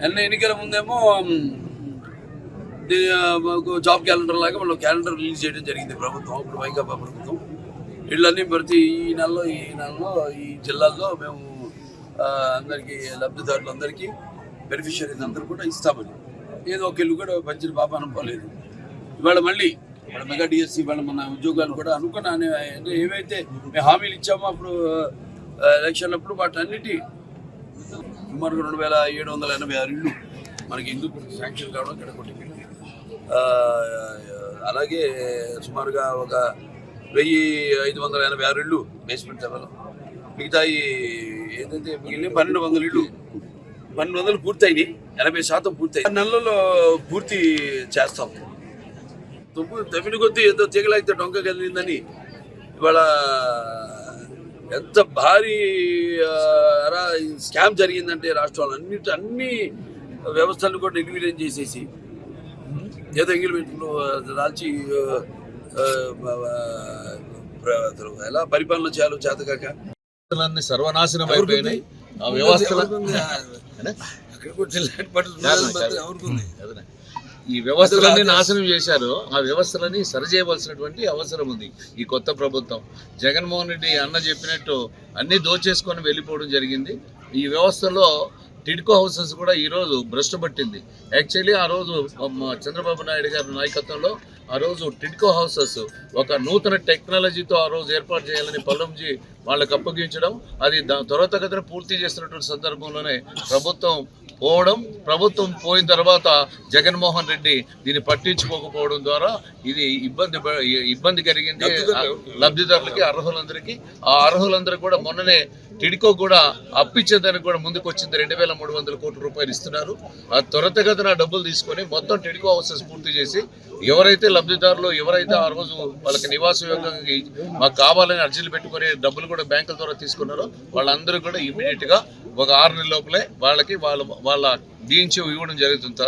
నిన్న ఎన్నికల ముందేమో మాకు జాబ్ క్యాలెండర్ లాగా వాళ్ళు క్యాలెండర్ రిలీజ్ చేయడం జరిగింది ప్రభుత్వం అప్పుడు వైకాపా ప్రభుత్వం. వీళ్ళన్నీ ప్రతి ఈ నెలలో ఈ నెలలో ఈ జిల్లాల్లో మేము ఆ, అందరికీ లబ్ధిదారులందరికీ బెనిఫిషరీస్ అందరూ కూడా ఇస్తామని. ఏదో ఒక ఇల్లు కూడా పంచిన పాప అనుకోలేదు. ఇవాళ మళ్ళీ ఇవాళ మెగా డిఎస్సి ఇవాళ మన ఉద్యోగాలు కూడా అనుకున్నా అంటే ఏవైతే మేము హామీలు ఇచ్చామో అప్పుడు ఎలక్షన్ అప్పుడు వాటన్నిటి సుమారుగా రెండు వేల ఏడు వందల ఎనభై ఆరు ఇళ్ళు మనకి ఎందుకు శాంక్షన్ కావడం ఇక్కడ కొట్టి అలాగే సుమారుగా ఒక వెయ్యి ఐదు వందల ఎనభై ఆరు ఇళ్ళు బేస్మెంట్ లెవెల్ మిగతా ఏంటంటే మిగిలిన పన్నెండు వందల ఇళ్ళు పన్నెండు వందలు పూర్తయినాయి. ఎనభై శాతం పూర్తయి నెలల్లో పూర్తి చేస్తాం. తొమ్మిది తొమ్మిది కొద్దీ ఏదో తీగలాగితే డొంక కదిలిందని ఇవాళ ఎంత భారీ స్కామ్ జరిగిందంటే రాష్ట్రంలో అన్నిటి అన్ని వ్యవస్థలను కూడా నిర్వీర్యం చేసేసి ఏదో ఎంగిల్మెంట్లు ఆ, ఎలా పరిపాలన చేయాలో చేతకాక సర్వనాశనం అయిపోయినాయి. వ్యవస్థల ఈ వ్యవస్థలన్నీ నాశనం చేశారు. ఆ వ్యవస్థలని సరిచేయవలసినటువంటి అవసరం ఉంది. ఈ కొత్త ప్రభుత్వం. జగన్మోహన్ రెడ్డి అన్న చెప్పినట్టు అన్ని దోచేసుకొని వెళ్ళిపోవడం జరిగింది. ఈ వ్యవస్థలో టిడ్కో హౌసెస్ కూడా ఈరోజు భ్రష్టు పట్టింది. యాక్చువల్లీ ఆ రోజు మ- చంద్రబాబు నాయుడు గారి నాయకత్వంలో ఆ రోజు టిడ్కో హౌసెస్ ఒక నూతన టెక్నాలజీతో ఆ రోజు ఏర్పాటు చేయాలని పల్లంజీ వాళ్ళకి అప్పగించడం అది త్వరితగతిన పూర్తి చేస్తున్నటువంటి సందర్భంలోనే ప్రభుత్వం పోవడం ప్రభుత్వం పోయిన తర్వాత జగన్మోహన్ రెడ్డి దీన్ని పట్టించుకోకపోవడం ద్వారా ఇది ఇబ్బంది ఇబ్బంది కలిగింది. లబ్ధిదారులకి అర్హులందరికీ. ఆ అర్హులందరూ కూడా మొన్ననే టిడ్కో కూడా అప్పిచ్చేదానికి కూడా ముందుకు వచ్చింది రెండు వేల మూడు వందల కోట్ల రూపాయలు ఇస్తున్నారు. ఆ త్వరితగతిన డబ్బులు తీసుకొని మొత్తం టిడ్కో హౌసెస్ పూర్తి చేసి ఎవరైతే లబ్ధిదారులు ఎవరైతే ఆ రోజు వాళ్ళకి నివాస యోగంగా మాకు కావాలని అర్జీలు పెట్టుకొని డబ్బులు కూడా బ్యాంకుల ద్వారా తీసుకున్నారో వాళ్ళందరూ కూడా ఇమీడియట్గా ఒక ఆరు నెలల లోపలే వాళ్ళకి వాళ్ళ వాళ్ళ డిఎన్సీ ఇవ్వడం జరుగుతుంది.